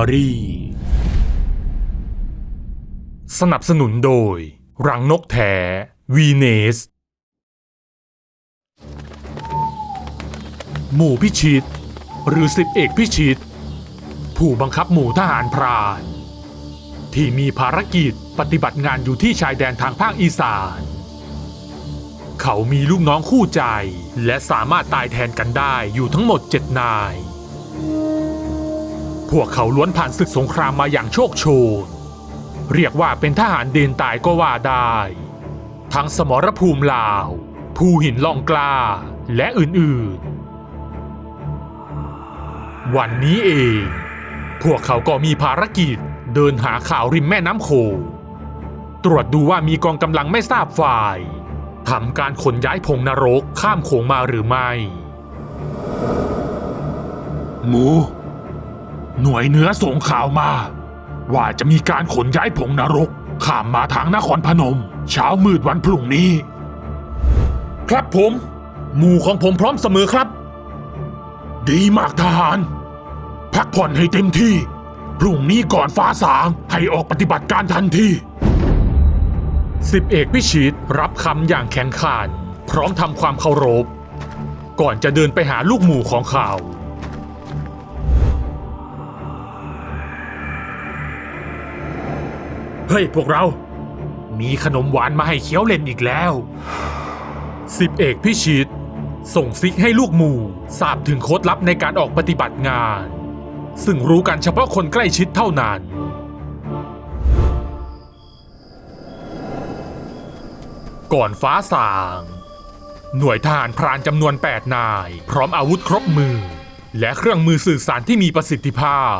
ารี่ สนับสนุนโดย รังนกแท้วีเนส หมู่พิชิต หรือสิบเอกพิชิต ผู้บังคับหมู่ทหารพรานที่มีภารกิจปฏิบัติงานอยู่ที่ชายแดนทางภาคอีสาน เขามีลูกน้องคู่ใจและสามารถตายแทนกันได้อยู่ทั้งหมดเจ็ดนาย พวกเขาล้วนผ่านศึกสงครามมาอย่างโชคโชน เรียกว่าเป็นทหารเดนตายก็ว่าได้ ทั้งสมรภูมิลาว ภูหินล่องกล้า และอื่นๆ วันนี้เอง พวกเขาก็มีภารกิจเดินหาข่าวริมแม่น้ำโขงตรวจดูว่ามีกองกำลังไม่ทราบฝ่ายทำการขนย้ายพงนรกข้ามโขงมาหรือไม่ หมู หน่วยเหนือส่งข่าวมา ว่าจะมีการขนย้ายผงนรก ข้ามมาทางนครพนม เช้ามืดวันพรุ่งนี้ ครับผม หมู่ของผมพร้อมเสมอครับ ดีมากทหาร พักผ่อนให้เต็มที่ พรุ่งนี้ก่อนฟ้าสางให้ออกปฏิบัติการทันทีสิบเอกพิชิตรับคำอย่างแข็งขันพร้อมทำความเคารพ ก่อนจะเดินไปหาลูกหมู่ของเขา เฮ้ยพวกเรา มีขนมหวานมาให้เคี้ยวเล่นอีกแล้ว สิบเอกพิชิต ส่งซิกให้ลูกหมู่ทราบถึงโค้ดลับในการออกปฏิบัติงาน ซึ่งรู้กันเฉพาะคนใกล้ชิดเท่านั้น ก่อนฟ้าสาง หน่วยทหารพรานจำนวน 8 นาย พร้อมอาวุธครบมือ และเครื่องมือสื่อสารที่มีประสิทธิภาพ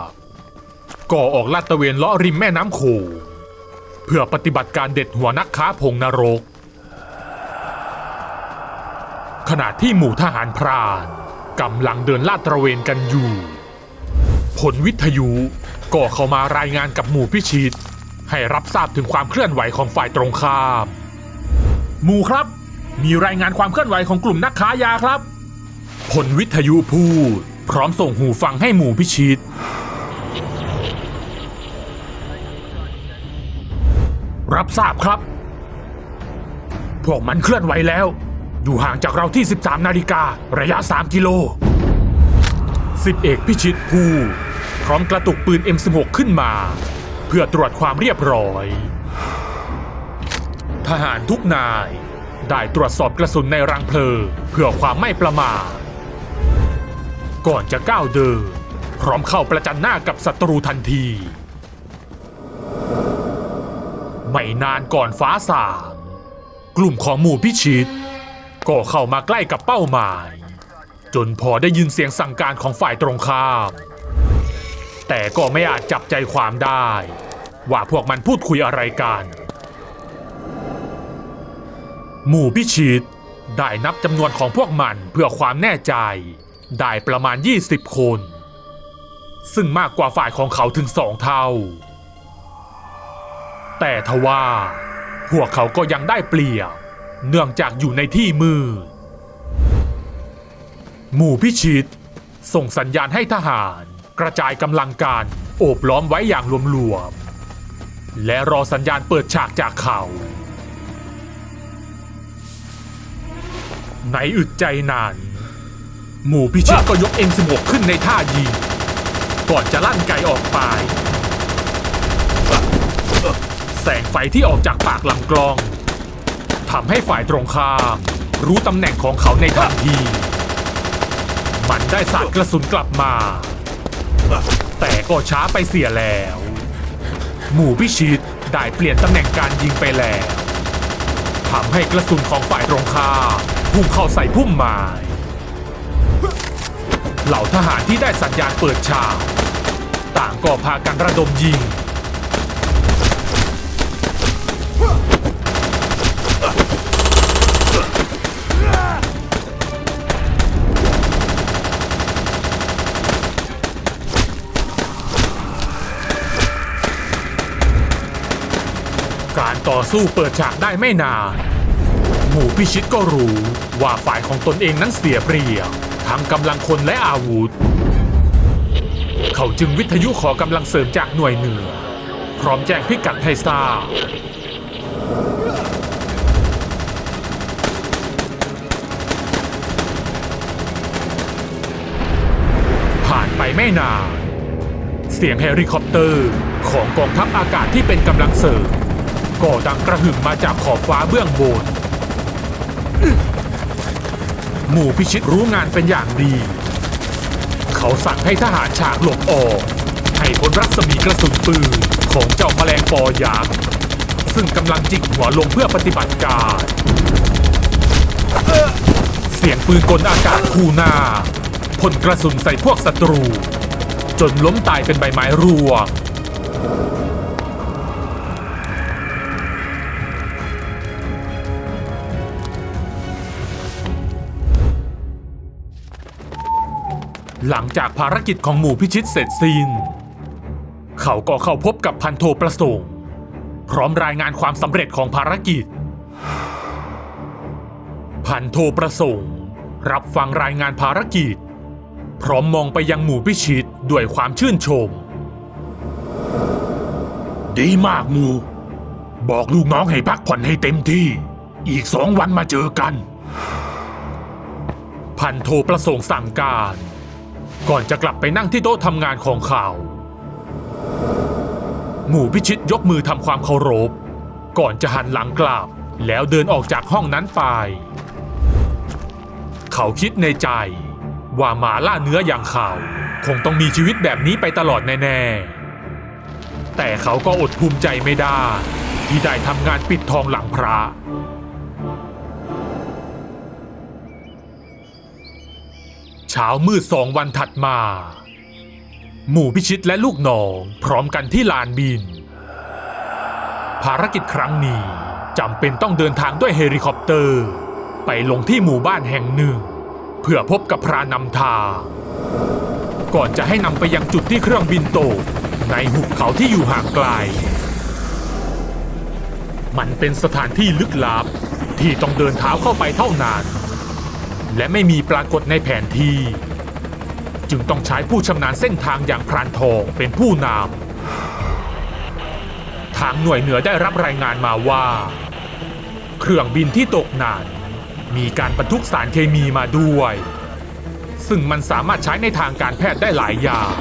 ก่อออกลาดตระเวนเลาะริมแม่น้ำโขง พื่อปฏิบัติการเด็ดหัวนักค้าผงนรก ขณะที่หมู่ทหารพรานกำลังเดินลาดตระเวนกันอยู่ ผลวิทยุก็เข้ามารายงานกับหมู่พิชิต ให้รับทราบถึงความเคลื่อนไหวของฝ่ายตรงข้าม หมู่ครับ มีรายงานความเคลื่อนไหวของกลุ่มนักค้ายาครับ ผลวิทยุพูด พร้อมส่งหูฟังให้หมู่พิชิต รับทราบครับ พวกมันเคลื่อนไหวแล้ว อยู่ห่างจากเราที่ 13 นาฬิการะยะ 3 กิโลสิบเอกพิชิตพูดพร้อมกระตุกปืน M16 ขึ้นมา เพื่อตรวจความเรียบร้อย ทหารทุกนาย ได้ตรวจสอบกระสุนในรังเพลิงเพื่อความไม่ประมาทก่อนจะก้าวเดิน พร้อมเข้าประจันหน้ากับศัตรูทันที ไม่นานก่อนฟ้าสางกลุ่มของหมู่พิชิต ก็เข้ามาใกล้กับเป้าหมาย จนพอได้ยินเสียงสั่งการของฝ่ายตรงข้าม แต่ก็ไม่อาจจับใจความได้ ว่าพวกมันพูดคุยอะไรกัน หมู่พิชิตได้นับจำนวนของพวกมันเพื่อความแน่ใจ ได้ประมาณ 20 คน ซึ่งมากกว่าฝ่ายของเขาถึงสองเท่า แต่ทว่าพวกเขาก็ยังได้เปรียบเนื่องจากอยู่ในที่มืดหมู่พิชิต ส่งสัญญาณให้ทหารกระจายกำลังการโอบล้อมไว้อย่างรวมๆและรอสัญญาณเปิดฉากจากเขาในอึดใจนาน หมู่พิชิตก็ยก M16 ขึ้นในท่ายิง ก่อนจะลั่นไกออกไป แสงไฟที่ออกจากปากลำกลองทำให้ฝ่ายตรงข้ามรู้ตำแหน่งของเขาในทันที มันได้สาดกระสุนกลับมา แต่ก็ช้าไปเสียแล้ว หมู่พิชิตได้เปลี่ยนตำแหน่งการยิงไปแล้วทำให้กระสุนของฝ่ายตรงข้ามพุ่งเข้าใส่พุ่มไม้เหล่าทหารที่ได้สัญญาณเปิดฉากต่างก็พากันระดมยิง ต่อสู้เปิดฉากได้ไม่นาน หมู่พิชิตก็รู้ว่าฝ่ายของตนเองนั้นเสียเปรียบทั้งกำลังคนและอาวุธ เขาจึงวิทยุขอกำลังเสริมจากหน่วยเหนือ พร้อมแจ้งพิกัดให้ทราบผ่านไปไม่นานเสียงเฮลิคอปเตอร์ของกองทัพอากาศที่เป็นกำลังเสริม ก็ดังกระหึ่มมาจากขอบฟ้าเบื้องบน หมู่พิชิตรู้งานเป็นอย่างดี เขาสั่งให้ทหารฉากหลบออก ให้พ้นรัศมีกระสุนปืนของเจ้าแมลงปอยักษ์ซึ่งกำลังจิกหัวลงเพื่อปฏิบัติการ เสียงปืนกลอากาศคู่หน้าพ่นกระสุนใส่พวกศัตรู จนล้มตายเป็นใบไม้ร่วง หลังจากภารกิจของหมู่พิชิตเสร็จสิ้น เขาก็เข้าพบกับพันโทประสงค์ พร้อมรายงานความสำเร็จของภารกิจ พันโทประสงค์ รับฟังรายงานภารกิจ พร้อมมองไปยังหมู่พิชิตด้วยความชื่นชม ดีมากหมู บอกลูกน้องให้พักผ่อนให้เต็มที่ อีกสองวันมาเจอกัน พันโทประสงค์สั่งการ ก่อนจะกลับไปนั่งที่โต๊ะทำงานของเขาว หมู่พิชิตยกมือทำความเคารพ ก่อนจะหันหลังกลับ แล้วเดินออกจากห้องนั้นไป เขาคิดในใจ ว่าหมาล่าเนื้ออย่างเขาคงต้องมีชีวิตแบบนี้ไปตลอดแน่ๆ แต่เขาก็อดภูมิใจไม่ได้ ที่ได้ทำงานปิดทองหลังพระ เช้ามืดสองวันถัดมา หมู่พิชิตและลูกน้องพร้อมกันที่ลานบิน ภารกิจครั้งนี้จำเป็นต้องเดินทางด้วยเฮลิคอปเตอร์ ไปลงที่หมู่บ้านแห่งหนึ่ง เพื่อพบกับพรานำทางก่อนจะให้นำไปยังจุดที่เครื่องบินตกในหุบเขาที่อยู่ห่างไกล มันเป็นสถานที่ลึกลับที่ต้องเดินเท้าเข้าไปเท่านั้น และไม่มีปรากฏในแผนที่ จึงต้องใช้ผู้ชำนาญเส้นทางอย่างพรานทองเป็นผู้นำทางหน่วยเหนือได้รับรายงานมาว่า เครื่องบินที่ตกนั้นมีการบรรทุกสารเคมีมาด้วย ซึ่งมันสามารถใช้ในทางการแพทย์ได้หลายอย่าง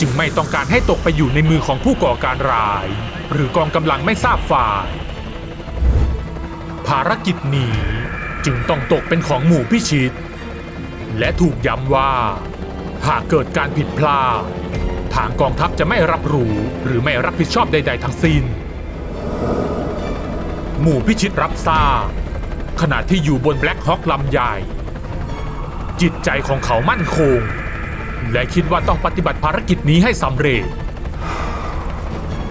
จึงไม่ต้องการให้ตกไปอยู่ในมือของผู้ก่อการร้าย หรือกองกำลังไม่ทราบฝ่าย ภารกิจนี้ จึงต้องตกเป็นของหมู่พิชิต และถูกย้ำว่า หากเกิดการผิดพลาด ทางกองทัพจะไม่รับรู้หรือไม่รับผิดชอบใด ๆ ทั้งสิ้น หมู่พิชิตรับทราบขณะที่อยู่บนแบล็คฮอคลำใหญ่ จิตใจของเขามั่นคง และคิดว่าต้องปฏิบัติภารกิจนี้ให้สำเร็จ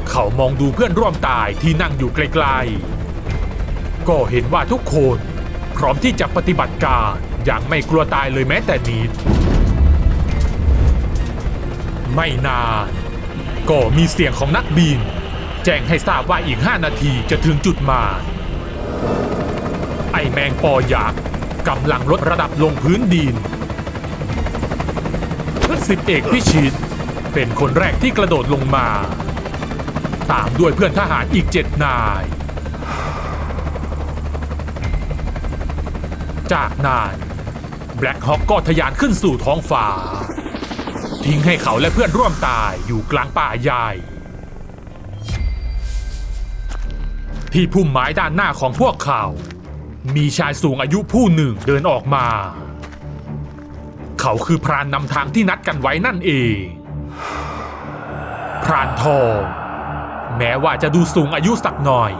เขามองดูเพื่อนร่วมตายที่นั่งอยู่ไกลๆ ก็เห็นว่าทุกคน พร้อมที่จะปฏิบัติการอย่างไม่กลัวตายเลยแม้แต่นิด ไม่นาน ก็มีเสียงของนักบิน แจ้งให้ทราบว่าอีก 5 นาทีจะถึงจุดหมายไอแมงปอยักษ์กำลังลดระดับลงพื้นดินสิบเอกพิชิตเป็นคนแรกที่กระโดดลงมา ตามด้วยเพื่อนทหารอีกเจ็ดนาย จากนั้นแบล็คฮอ k ก็ทะยานขึ้นสู่ท้องฟ้า ทิ้งให้เขาและเพื่อนร่วมตายอยู่กลางป่าใหญ่ ที่พุ่มไม้ด้านหน้าของพวกเขา มีชายสูงอายุผู้หนึ่งเดินออกมา เขาคือพรานนำทางที่นัดกันไว้นั่นเอง พรานทองแม้ว่าจะดูสูงอายุสักหน่อย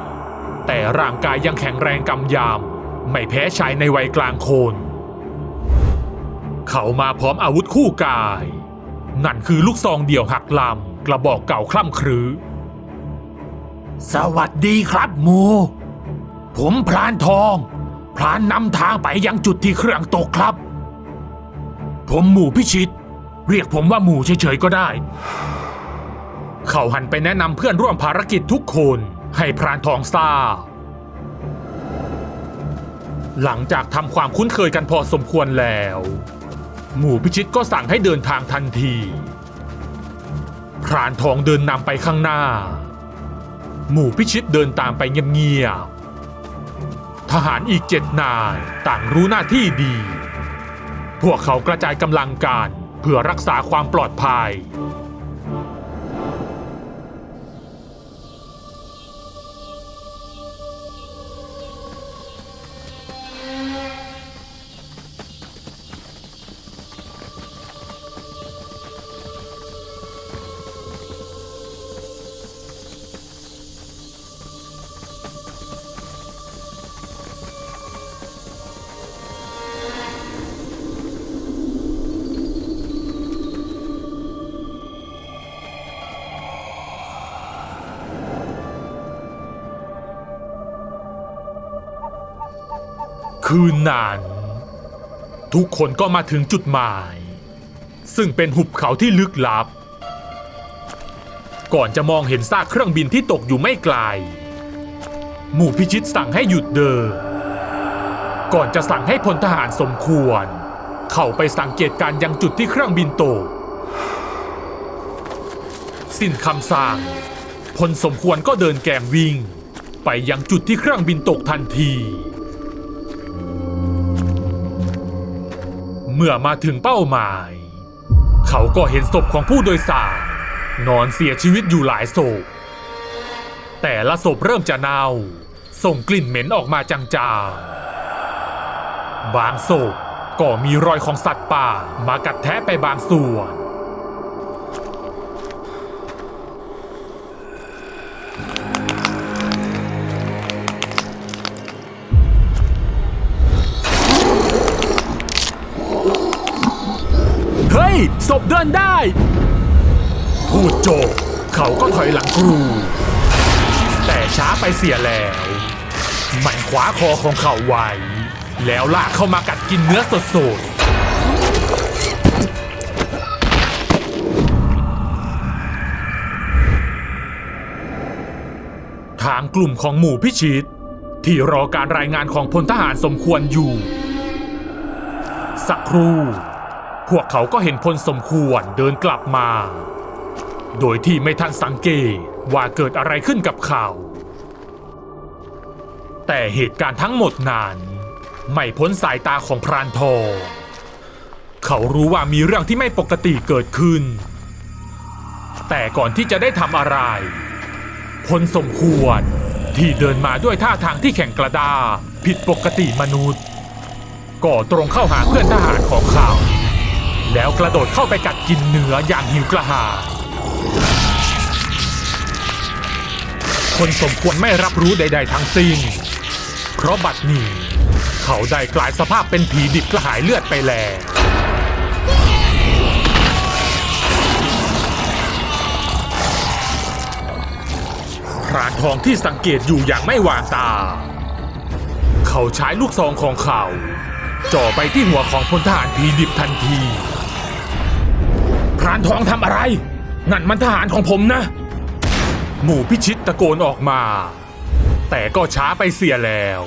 แต่ร่างกายยังแข็งแรงกำยำ ไม่แพ้ชายในวัยกลางคน เขามาพร้อมอาวุธคู่กาย นั่นคือลูกซองเดี่ยวหักลำกระบอกเก่าคล่ำครื้สวัสดีครับหมู ผมพรานทอง พรานนำทางไปยังจุดที่เครื่องตกครับ ผมหมู่พิชิต เรียกผมว่าหมู่เฉยๆก็ได้ เขาหันไปแนะนำเพื่อนร่วมภารกิจทุกคนให้พรานทองทราบ หลังจากทำความคุ้นเคยกันพอสมควรแล้ว หมู่พิชิตก็สั่งให้เดินทางทันทีพรานทองเดินนำไปข้างหน้า หมู่พิชิตเดินตามไปเงียบๆทหารอีกเจ็ดนายต่างรู้หน้าที่ดี พวกเขากระจายกำลังการเพื่อรักษาความปลอดภัย คืนนั้นทุกคนก็มาถึงจุดหมาย ซึ่งเป็นหุบเขาที่ลึกลับ ก่อนจะมองเห็นซากเครื่องบินที่ตกอยู่ไม่ไกล หมู่พิชิตสั่งให้หยุดเดิน ก่อนจะสั่งให้พลทหารสมควร เข้าไปสังเกตการณ์ยังจุดที่เครื่องบินตก สิ้นคำสั่งพลสมควรก็เดินแกมวิ่ง ไปยังจุดที่เครื่องบินตกทันที เมื่อมาถึงเป้าหมาย เขาก็เห็นศพของผู้โดยสาร นอนเสียชีวิตอยู่หลายศพ แต่ละศพเริ่มจะเน่า ส่งกลิ่นเหม็นออกมาจางๆ บางศพก็มีรอยของสัตว์ป่ามากัดแทะไปบางส่วน ศพเดินได้ พูดจบเขาก็ถอยหลังกรู แต่ช้าไปเสียแล้ว มันคว้าคอของเขาไว้ แล้วลากเข้ามากัดกินเนื้อสดๆทางกลุ่มของหมู่พิชิต ที่รอการรายงานของพลทหารสมควรอยู่ สักครู่ พวกเขาก็เห็นพลสมควรเดินกลับมา โดยที่ไม่ทันสังเกตว่าเกิดอะไรขึ้นกับเขา แต่เหตุการณ์ทั้งหมดนั้นไม่พ้นสายตาของพรานทองเขารู้ว่ามีเรื่องที่ไม่ปกติเกิดขึ้น แต่ก่อนที่จะได้ทำอะไร พลสมควรที่เดินมาด้วยท่าทางที่แข็งกระด้าผิดปกติมนุษย์ก็ตรงเข้าหาเพื่อนทหารของเขา แล้วกระโดดเข้าไปกัดกินเนื้ออย่างหิวกระหายคนสมควรไม่รับรู้ใด ๆ ทั้งสิ้น เพราะบัดนี้ เขาได้กลายสภาพเป็นผีดิบกระหายเลือดไปแล้วพรานทองที่สังเกตอยู่อย่างไม่วางตา เขาใช้ลูกซองของเขา จ่อไปที่หัวของพลทหารผีดิบทันที พรานทองทำอะไร นั่นมันทหารของผมนะ หมู่พิชิตตะโกนออกมา แต่ก็ช้าไปเสียแล้ว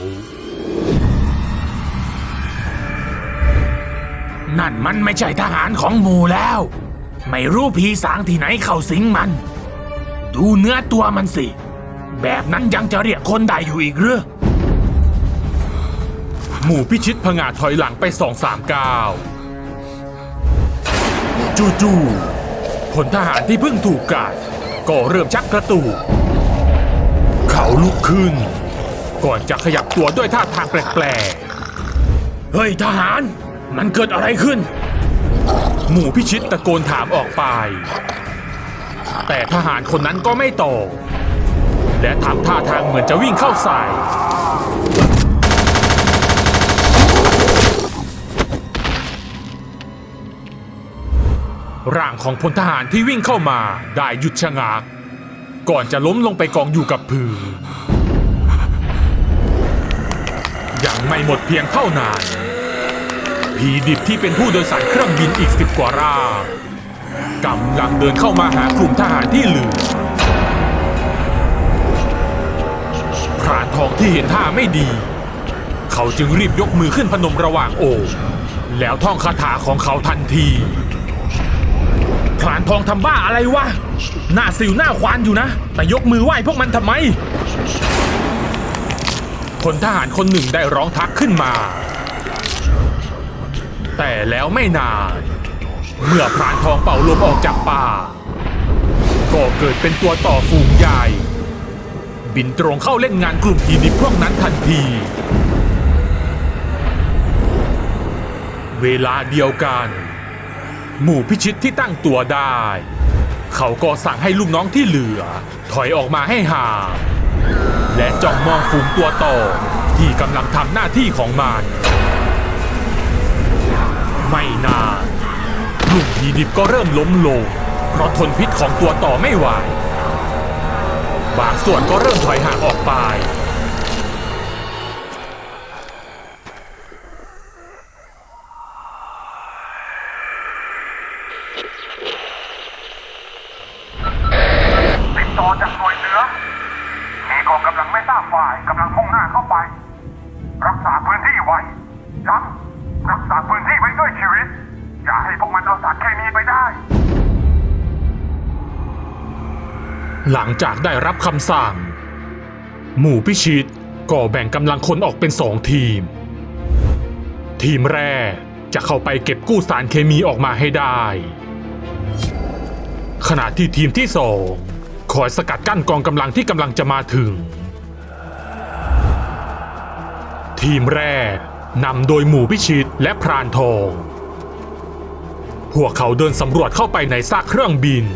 นั่นมันไม่ใช่ทหารของหมู่แล้ว ไม่รู้ผีสางที่ไหนเข้าสิงมัน ดูเนื้อตัวมันสิ แบบนั้นยังจะเรียกคนได้อยู่อีกหรือหมู่พิชิตผงาดถอยหลังไปสองสามก้าว จู่ๆพลทหารที่เพิ่งถูกกัดก็เริ่มชักกระตุกเขาลุกขึ้น ก่อนจะขยับตัวด้วยท่าทางแปลกๆ เฮ้ยทหาร มันเกิดอะไรขึ้น หมู่พิชิตตะโกนถามออกไป แต่ทหารคนนั้นก็ไม่ตอบและทำท่าทางเหมือนจะวิ่งเข้าใส่ ร่างของพลทหารที่วิ่งเข้ามาได้หยุดชะงัก ก่อนจะล้มลงไปกองอยู่กับพื้นยังไม่หมดเพียงเท่านั้น ผีดิบที่เป็นผู้โดยสารเครื่องบินอีกสิบกว่าร่างกำลังเดินเข้ามาหากลุ่มทหารที่เหลือพรานทองที่เห็นท่าไม่ดี เขาจึงรีบยกมือขึ้นพนมระหว่างโอบแล้วท่องคาถาของเขาทันที พรานทองทำบ้าอะไรวะ หน้าสิวหน้าควานอยู่นะ แต่ยกมือไหว้พวกมันทำไมพลทหารคนหนึ่งได้ร้องทักขึ้นมา แต่แล้วไม่นาน เมื่อพรานทองเป่าลมออกจากป่า ก็เกิดเป็นตัวต่อฝูงใหญ่ บินตรงเข้าเล่นงานกลุ่มอีดิพวกนั้นทันที เวลาเดียวกัน หมู่พิชิตที่ตั้งตัวได้ เขาก็สั่งให้ลูกน้องที่เหลือ ถอยออกมาให้ห่างและจ้องมองฝูงตัวต่อที่กำลังทำหน้าที่ของมัน ไม่นานลุ่มอีดิปก็เริ่มล้มลง เพราะทนพิษของตัวต่อไม่ไหว บางส่วนก็เริ่มถอยห่างออกไป หลังจากได้รับคำสั่ง หมู่พิชิตก็แบ่งกำลังคนออกเป็นสองทีม ทีมแรกจะเข้าไปเก็บกู้สารเคมีออกมาให้ได้ ขณะที่ทีมที่สองคอยสกัดกั้นกองกำลังที่กำลังจะมาถึง ทีมแรกนำโดยหมู่พิชิตและพรานทอง พวกเขาเดินสำรวจเข้าไปในซากเครื่องบิน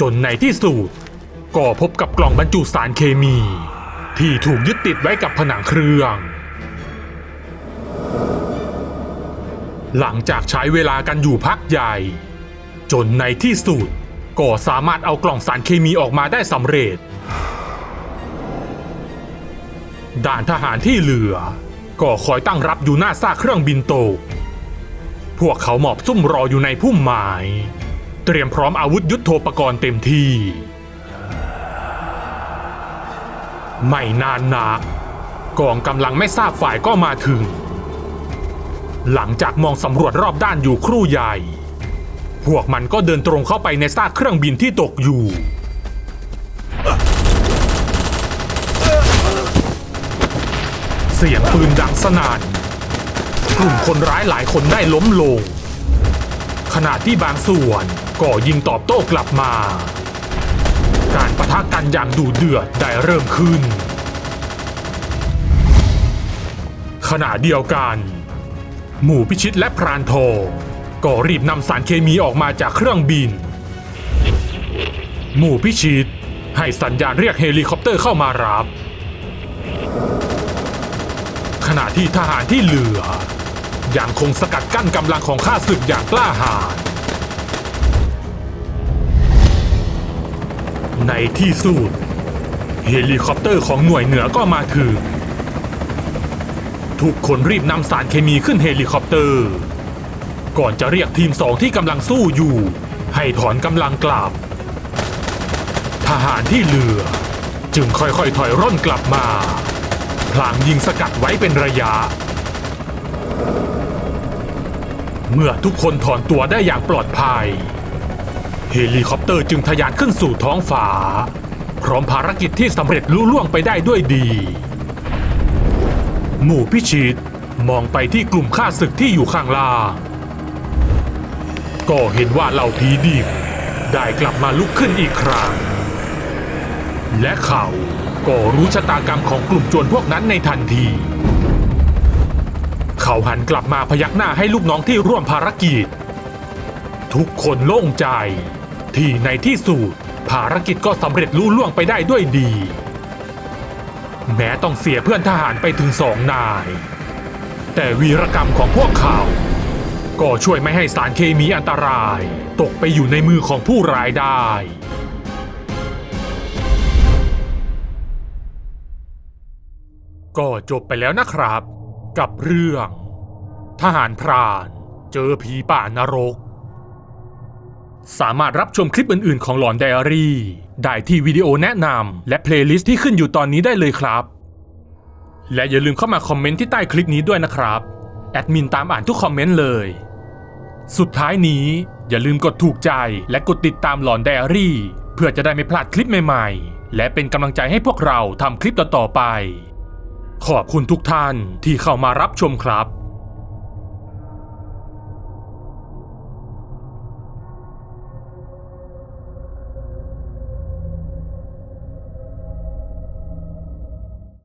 จนในที่สุดก็พบกับกล่องบรรจุสารเคมี ที่ถูกยึดติดไว้กับผนังเครื่อง หลังจากใช้เวลากันอยู่พักใหญ่ จนในที่สุดก็สามารถเอากล่องสารเคมีออกมาได้สำเร็จ ด่านทหารที่เหลือ ก็คอยตั้งรับอยู่หน้าซากเครื่องบินตก พวกเขาหมอบซุ่มรออยู่ในพุ่มไม้ เตรียมพร้อมอาวุธยุโทโธปกรณ์เต็มที่ ไม่นานนักกองกำลังไม่ทราบฝ่ายก็มาถึง หลังจากมองสำรวจรอบด้านอยู่ครู่ใหญ่ พวกมันก็เดินตรงเข้าไปในซากเครื่องบินที่ตกอยู่ เสียงปืนดังสนั่นกลุ่มคนร้ายหลายคนได้ล้มลง ขณะที่บางส่วน ก็ยิงตอบโต้กลับมา การประทะกันอย่างดุเดือดได้เริ่มขึ้น ขณะเดียวกัน หมู่พิชิตและพรานทองก็รีบนำสารเคมีออกมาจากเครื่องบิน หมู่พิชิตให้สัญญาณเรียกเฮลิคอปเตอร์เข้ามารับ ขณะที่ทหารที่เหลือยังคงสกัดกั้นกำลังของข้าศึกอย่างกล้าหาญ ในที่สุดเฮลิคอปเตอร์ของหน่วยเหนือก็มาถึงทุกคนรีบนำสารเคมีขึ้นเฮลิคอปเตอร์ ก่อนจะเรียกทีมสองที่กำลังสู้อยู่ ให้ถอนกำลังกลับ ทหารที่เหลือ จึงค่อยๆถอยร่นกลับมา พลางยิงสกัดไว้เป็นระยะ เมื่อทุกคนถอนตัวได้อย่างปลอดภัย เฮลิคอปเตอร์จึงทะยานขึ้นสู่ท้องฟ้า พร้อมภารกิจที่สำเร็จลุล่วงไปได้ด้วยดี หมู่พิชิตมองไปที่กลุ่มข้าศึกที่อยู่ข้างล่าง ก็เห็นว่าเหล่าผีดิบได้กลับมาลุกขึ้นอีกครั้ง และเขาก็รู้ชะตากรรมของกลุ่มโจรพวกนั้นในทันที เขาหันกลับมาพยักหน้าให้ลูกน้องที่ร่วมภารกิจ ทุกคนโล่งใจ ที่ในที่สุดภารกิจก็สำเร็จลุล่วงไปได้ด้วยดี แม้ต้องเสียเพื่อนทหารไปถึงสองนาย แต่วีรกรรมของพวกเขา ก็ช่วยไม่ให้สารเคมีอันตราย ตกไปอยู่ในมือของผู้ร้ายได้ก็จบไปแล้วนะครับ กับเรื่อง ทหารพราน เจอผีป่านรก สามารถรับชมคลิปอื่นๆของหลอนไดอารี่ ได้ที่วิดีโอแนะนำและเพลย์ลิสต์ที่ขึ้นอยู่ตอนนี้ได้เลยครับ และอย่าลืมเข้ามาคอมเมนต์ที่ใต้คลิปนี้ด้วยนะครับ แอดมินตามอ่านทุกคอมเมนต์เลย สุดท้ายนี้อย่าลืมกดถูกใจและกดติดตามหลอนไดอารี่ เพื่อจะได้ไม่พลาดคลิปใหม่ๆ และเป็นกำลังใจให้พวกเราทำคลิปต่อๆไป ขอบคุณทุกท่านที่เข้ามารับชมครับ